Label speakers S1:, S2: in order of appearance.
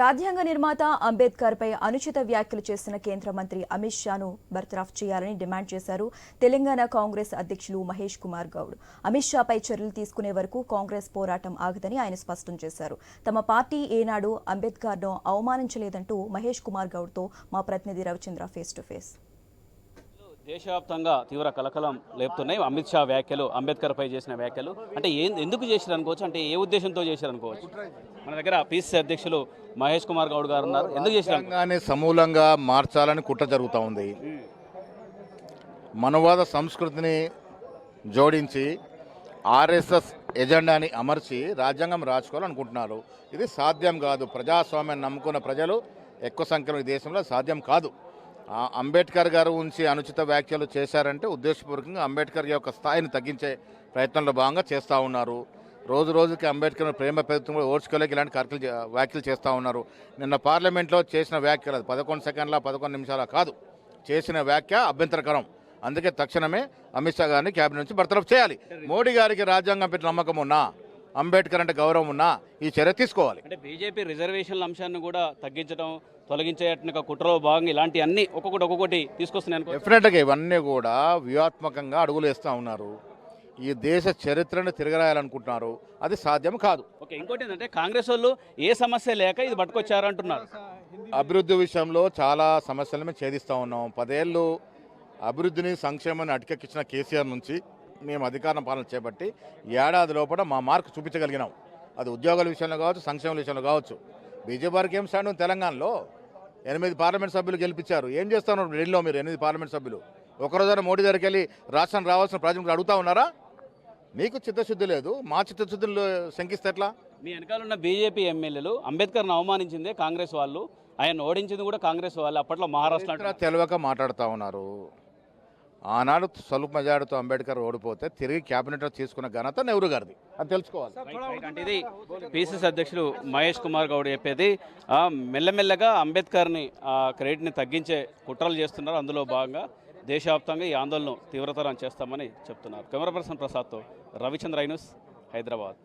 S1: రాజ్యాంగ నిర్మాత అంబేద్కర్ పై అనుచిత వ్యాఖ్యలు చేసిన కేంద్ర మంత్రి అమిత్ షాను బర్తరాఫ్ చేయాలని డిమాండ్ చేశారు తెలంగాణ కాంగ్రెస్ అధ్యక్షులు మహేష్ కుమార్ గౌడ్. అమిత్ షాపై చర్యలు తీసుకునే వరకు కాంగ్రెస్ పోరాటం ఆగదని ఆయన స్పష్టం చేశారు. తమ పార్టీ ఏనాడు అంబేద్కర్ను అవమానించలేదంటూ మహేష్ కుమార్ గౌడ్తో మా ప్రతినిధి రవిచంద్ర ఫేస్ టు ఫేస్.
S2: దేశవ్యాప్తంగా తీవ్ర కలకలం లేపుతున్నాయి. అమిత్ షా వ్యాఖ్యలు అంబేద్కర్ పై చేసిన వ్యాఖ్యలు. అంటే ఏ ఎందుకు చేశారు అనుకోవచ్చు? అంటే ఏ ఉద్దేశంతో చేశారు అనుకోవచ్చు? మన దగ్గర పిసిసి అధ్యక్షులు మహేష్ కుమార్ గౌడ్ గారు ఉన్నారు. ఎందుకు చేశారు
S3: సమూలంగా మార్చాలని కుట్ర జరుగుతూ ఉంది. మనవాద సంస్కృతిని జోడించి ఆర్ఎస్ఎస్ ఎజెండాని అమర్చి రాజ్యాంగం రాసుకోవాలనుకుంటున్నారు. ఇది సాధ్యం కాదు. ప్రజాస్వామ్యాన్ని నమ్ముకున్న ప్రజలు ఎక్కువ సంఖ్యలో ఈ దేశంలో సాధ్యం కాదు. అంబేద్కర్ గారు ఉంచి అనుచిత వ్యాఖ్యలు చేశారంటే ఉద్దేశపూర్వకంగా అంబేద్కర్ యొక్క స్థాయిని తగ్గించే ప్రయత్నంలో భాగంగా చేస్తూ ఉన్నారు. రోజు రోజుకి అంబేద్కర్ ప్రేమ పెరుగుతుంది ఓడ్చుకోలేక ఇలాంటి కార్యక్రమాలు చే- వ్యాఖ్యలు చేస్తూ ఉన్నారు. నిన్న పార్లమెంట్లో చేసిన వ్యాఖ్యలు అది పదకొండు సెకండ్ల పదకొండు నిమిషాల కాదు. చేసిన వ్యాఖ్య అభ్యంతరకరం. అందుకే తక్షణమే అమిత్ షా గారిని క్యాబినెట్ నుంచి బర్తరఫ్ చేయాలి. మోడీ గారికి రాజ్యాంగం పెట్టిన నమ్మకం ఉన్నా అంబేద్కర్ అంటే గౌరవం ఉన్నా ఈ చర్య తీసుకోవాలి.
S2: అంటే బీజేపీ రిజర్వేషన్ల అంశాన్ని కూడా తగ్గించడం తొలగించేట కుట్రలో భాగంగా ఇలాంటి అన్ని ఒక్కొక్కటి ఒక్కొక్కటి తీసుకొస్తున్నాయి
S3: డెఫినెట్గా ఇవన్నీ కూడా వ్యూహాత్మకంగా అడుగులు వేస్తూ ఉన్నారు. ఈ దేశ చరిత్రను తిరగరాయాలనుకుంటున్నారు. అది సాధ్యం కాదు.
S2: ఓకే ఇంకోటి ఏంటంటే కాంగ్రెస్ వాళ్ళు ఏ సమస్య లేక ఇది పట్టుకొచ్చారు అంటున్నారు.
S3: అభివృద్ధి విషయంలో చాలా సమస్యలను మేము ఛేదిస్తూ ఉన్నాం. పదేళ్ళు అభివృద్ధిని సంక్షేమాన్ని అటకెక్కించిన కేసీఆర్ నుంచి మేము అధికారం పాలన చేపట్టి ఏడాది లోపల మా మార్కు చూపించగలిగినాం. అది ఉద్యోగాల విషయంలో కావచ్చు సంక్షేమ విషయంలో కావచ్చు. బీజేపీ వారికి ఏం స్టాండ్ ఉంది తెలంగాణలో? ఎనిమిది పార్లమెంట్ సభ్యులు గెలిపించారు. ఏం చేస్తున్నారు ఢిల్లీలో మీరు ఎనిమిది పార్లమెంట్ సభ్యులు? ఒకరోజున మోడీ దగ్గరికి వెళ్ళి రాష్ట్రం రావాల్సిన ప్రజలు అడుగుతా ఉన్నారా? మీకు చిత్తశుద్ధి లేదు. మా చిత్తశుద్ధిని శంకిస్తే ఎట్లా?
S2: మీ వెనకాల ఉన్న బీజేపీ ఎమ్మెల్యేలు అంబేద్కర్ను అవమానించిందే కాంగ్రెస్ వాళ్ళు. ఆయన ఓడించింది కూడా కాంగ్రెస్ వాళ్ళు. అప్పట్లో మహారాష్ట్ర
S3: తెలియక మాట్లాడుతూ ఉన్నారు. ఆనాడు స్వల్ప మెజార్టీతో అంబేద్కర్ ఓడిపోతే తిరిగి క్యాబినెట్లో తీసుకున్న ఘనత నెహ్రూ గారిది. అది తెలుసుకోవాలి.
S2: ఇది పిసిసి అధ్యక్షుడు మహేష్ కుమార్ గౌడ్ చెప్పేది. మెల్లమెల్లగా అంబేద్కర్ని ఆ, క్రెడిట్ని తగ్గించే కుట్రలు చేస్తున్నారు. అందులో భాగంగా దేశవ్యాప్తంగా ఈ ఆందోళన తీవ్రతరం చేస్తామని చెప్తున్నారు. కెమెరా పర్సన్ ప్రసాద్తో రవిచంద్ర ఐనుస్ హైదరాబాద్.